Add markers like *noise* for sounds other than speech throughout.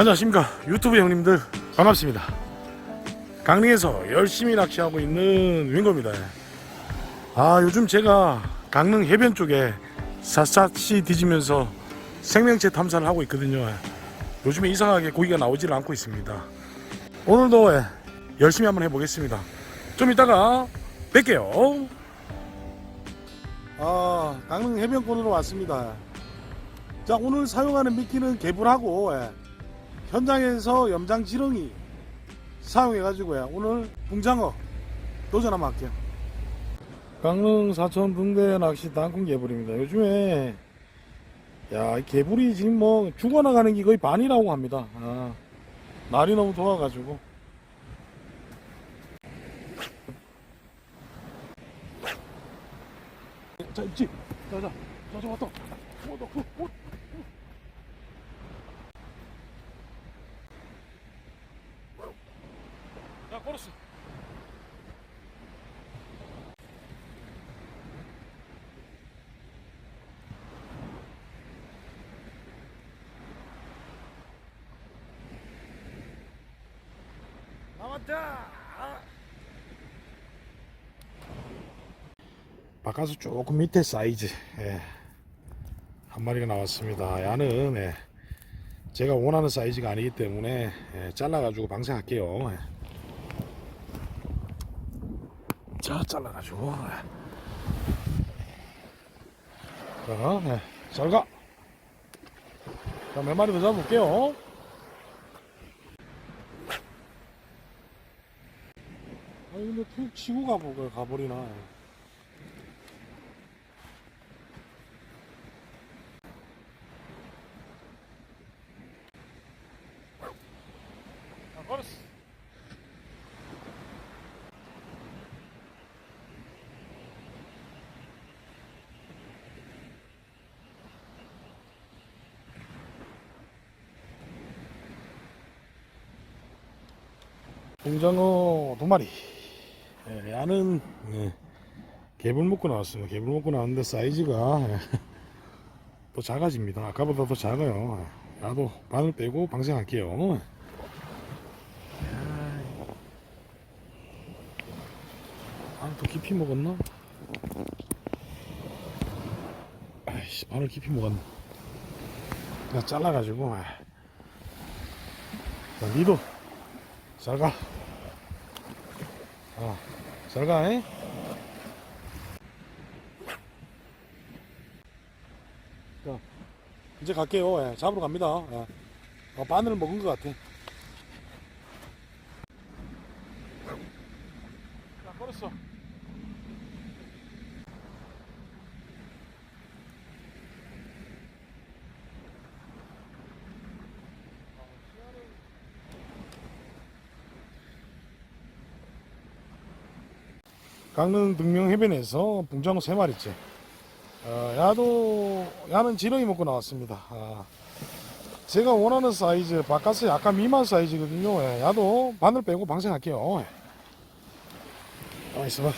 안녕하십니까. 유튜브 형님들 반갑습니다. 강릉에서 열심히 낚시하고 있는 윙거입니다. 아 요즘 제가 강릉 해변 쪽에 샅샅이 뒤지면서 생명체 탐사를 하고 있거든요. 요즘에 이상하게 고기가 나오질 않고 있습니다. 오늘도 예, 열심히 한번 해보겠습니다. 좀 이따가 뵐게요. 아 강릉 해변권으로 왔습니다. 자 오늘 사용하는 미끼는 개불하고 예, 현장에서 염장 지렁이 사용해가지고요. 오늘 붕장어 도전 한번 할게요. 강릉 사천 붕대 낚시 땅콩 개불입니다. 요즘에 야이 개불이 지금 뭐 죽어나가는 게 거의 반이라고 합니다. 아, 날이 너무 더워가지고. 자 있지? 자자 자자 왔다 나왔다 바깥서 조금 밑에 사이즈 예. 한 마리가 나왔습니다 야는 예. 제가 원하는 사이즈가 아니기 때문에 예, 잘라가지고 방생할게요 예. 자 잘라가지고 자 예. 잘가 자 몇 마리 더 잡아볼게요 아니 근데 툭 치고 가보, 가버리나 아, 걸었어. 공장어 두 마리. 예, 야는 예, 개불 먹고 나왔어요. 개불 먹고 나왔는데 사이즈가 예, *laughs* 또 작아집니다. 아까보다 더 작아요. 예, 야도 바늘 빼고 방생할게요. 바늘 더 깊이 먹었나? 아이씨, 바늘 깊이 먹었네. 그냥 잘라가지고. 아. 자, 니도 잘 가. 아, 잘 가, 잉? 자, 이제 갈게요. 예, 잡으러 갑니다. 예. 어, 바늘을 먹은 것 같아. 자, 걸었어. 강릉 등명 해변에서 붕장어 세 마리째. 어, 야도 야는 지렁이 먹고 나왔습니다. 아, 제가 원하는 사이즈 바깥에 약간 미만 사이즈거든요. 예, 야도 바늘 빼고 방생할게요. 가만 있어봐.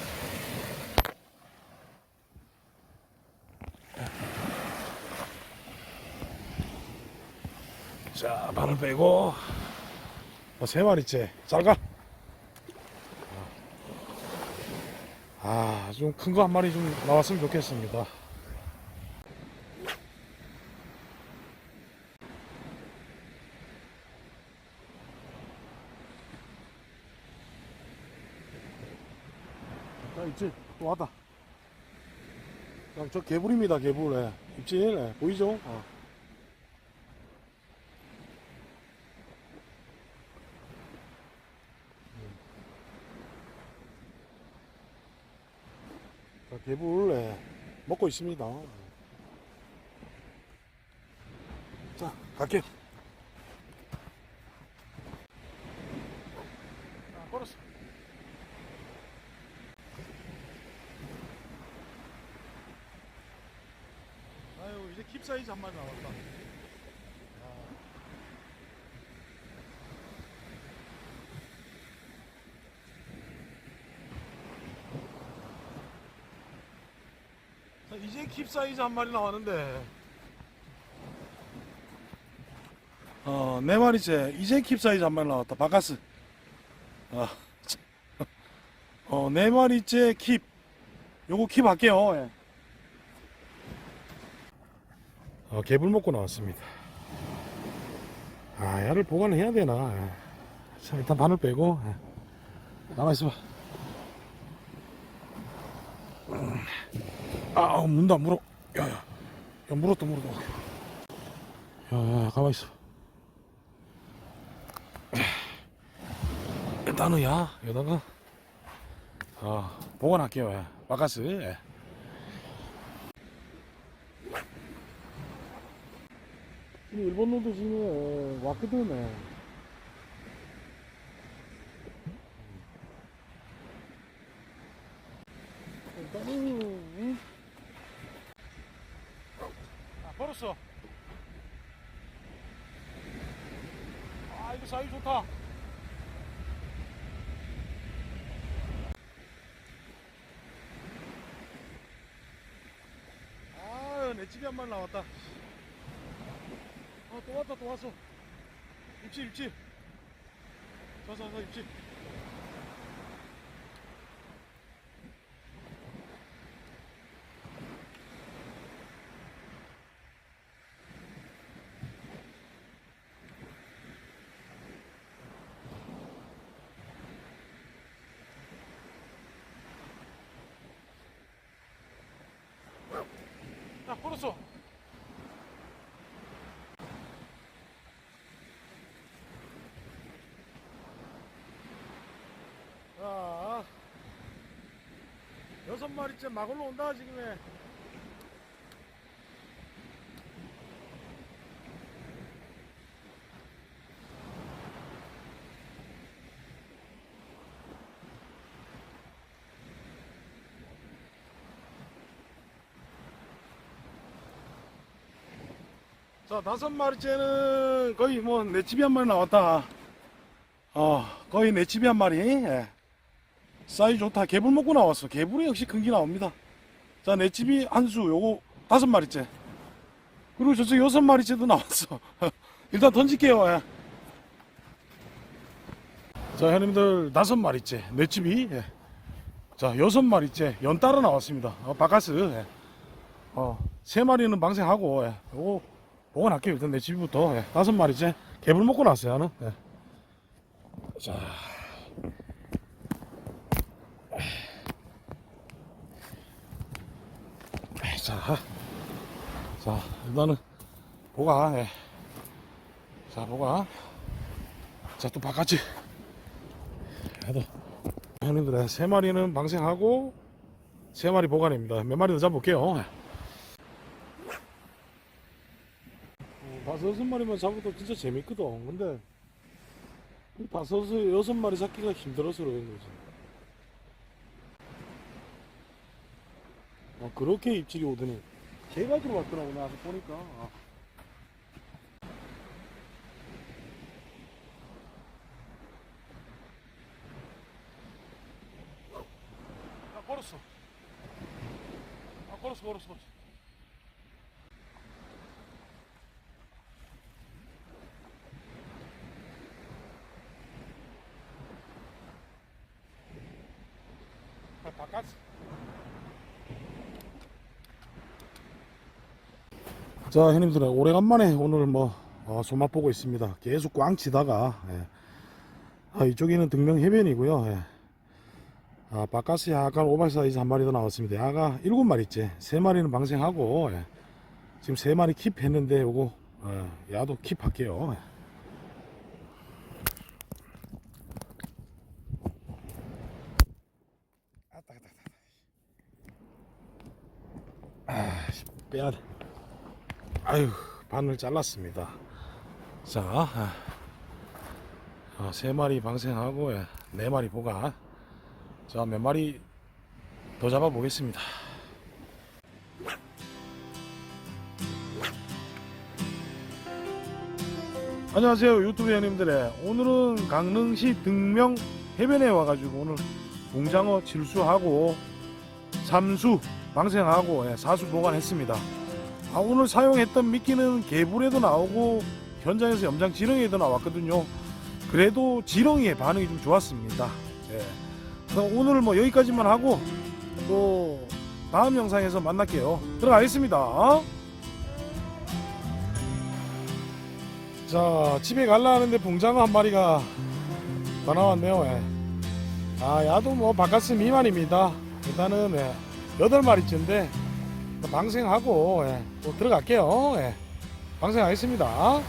자, 바늘 빼고 어, 세 마리째. 잘 가. 아, 좀 큰 거 한 마리 좀 나왔으면 좋겠습니다. 자, 있지? 또 왔다. 자, 저 개불입니다, 개불. 예. 입질, 예. 보이죠? 어. 자, 개불 예, 먹고 있습니다. 자, 갈게요. 자, 걸었어. 아유, 이제 킵 사이즈 한 마리 나왔다. 이제 킵 사이즈 한 마리 나왔는데 어, 네 마리째 이제 킵 사이즈 한 마리 나왔다 바카스 어, 참. 어, 네 마리째 킵 요거 킵 할게요 예. 어, 개불 먹고 나왔습니다 아 야를 보관을 해야 되나 예. 자 일단 바늘 빼고 예. 나가있어 봐 아, 어, 문도 안 물어. 야, 야. 야, 물었다, 물었다. 야, 야, 가만 있어. 일단은, 야, 여기다가, 어, 보관할게요. 예. 지금 일본 놈도 지금 예, 왔거든. 예. 일 단은, 아, 이거 사이 좋다. 아, 내 집이 한 마리 나왔다. 아, 또 왔다, 또 왔어. 입질, 입질. 자, 자, 자, 입질. 야, 벌었어. 자, 여섯 마리째 막 올라온다, 지금에. 자, 다섯 마리째는 거의 뭐 내 집이 한 마리 나왔다. 어, 거의 내 집이 한 마리. 예. 사이즈 좋다. 개불 먹고 나왔어. 개불이 역시 큰 게 나옵니다. 자, 내 집이 한 수, 요거 다섯 마리째. 그리고 저쪽 여섯 마리째도 나왔어. *laughs* 일단 던질게요. 예. 자, 형님들 다섯 마리째. 내 집이. 예. 자, 여섯 마리째. 연 따라 나왔습니다. 어, 바카스. 예. 어, 세 마리는 방생하고, 예. 요거 보관할게요. 일단 내 집부터. 예. 다섯 마리째. 개불 먹고 나왔어요. 하는. 예. 자. 자, 자, 일단은 보관. 예. 자, 보관. 자, 또 바깥이. 해도 형님들 세 마리는 방생하고 세 마리 보관입니다. 몇 마리 더 잡을게요. 예. 다섯 여섯 마리만 잡아도 진짜 재밌거든. 근데 이 다섯 여섯 마리 잡기가 힘들어서 그런 거지. 아, 그렇게 입질이 오더니 개가 들어왔더라고 나서 보니까. 아. 야, 걸었어. 아, 걸었어, 걸었어, 걸었어. 아, 바깥. 자, 형님들 오래간만에 오늘 뭐 어, 소맛 보고 있습니다. 계속 꽝 치다가 예. 아, 이쪽에는 등명 해변이고요. 예. 아, 바카스 약간 오발 사이즈 한 마리 더 나왔습니다. 야가 일곱 마리째. 세 마리는 방생하고 예. 지금 세 마리 킵 했는데 요거 어, 야도 킵 할게요. 예. 아, 씨, 빼야 돼. 아유, 바늘 잘랐습니다. 자, 아, 아, 세 마리 방생하고 예, 네 마리 보관. 자, 몇 마리 더 잡아 보겠습니다. 안녕하세요 유튜브 형님들의 오늘은 강릉시 등명 해변에 와가지고 오늘 공장어 질수하고 삼수 방생하고 예, 사수 보관했습니다 아, 오늘 사용했던 미끼는 개불에도 나오고 현장에서 염장 지렁이도 나왔거든요. 그래도 지렁이의 반응이 좀 좋았습니다. 예. 그럼 오늘 뭐 여기까지만 하고 또 다음 영상에서 만날게요. 들어가겠습니다. 자 집에 갈라 하는데 봉장어 한 마리가 더 나왔네요. 예. 아 야도 뭐 바깥스 미만입니다. 일단은 예, 여덟 마리째인데 방생하고 예, 또 들어갈게요. 예. 방생하겠습니다.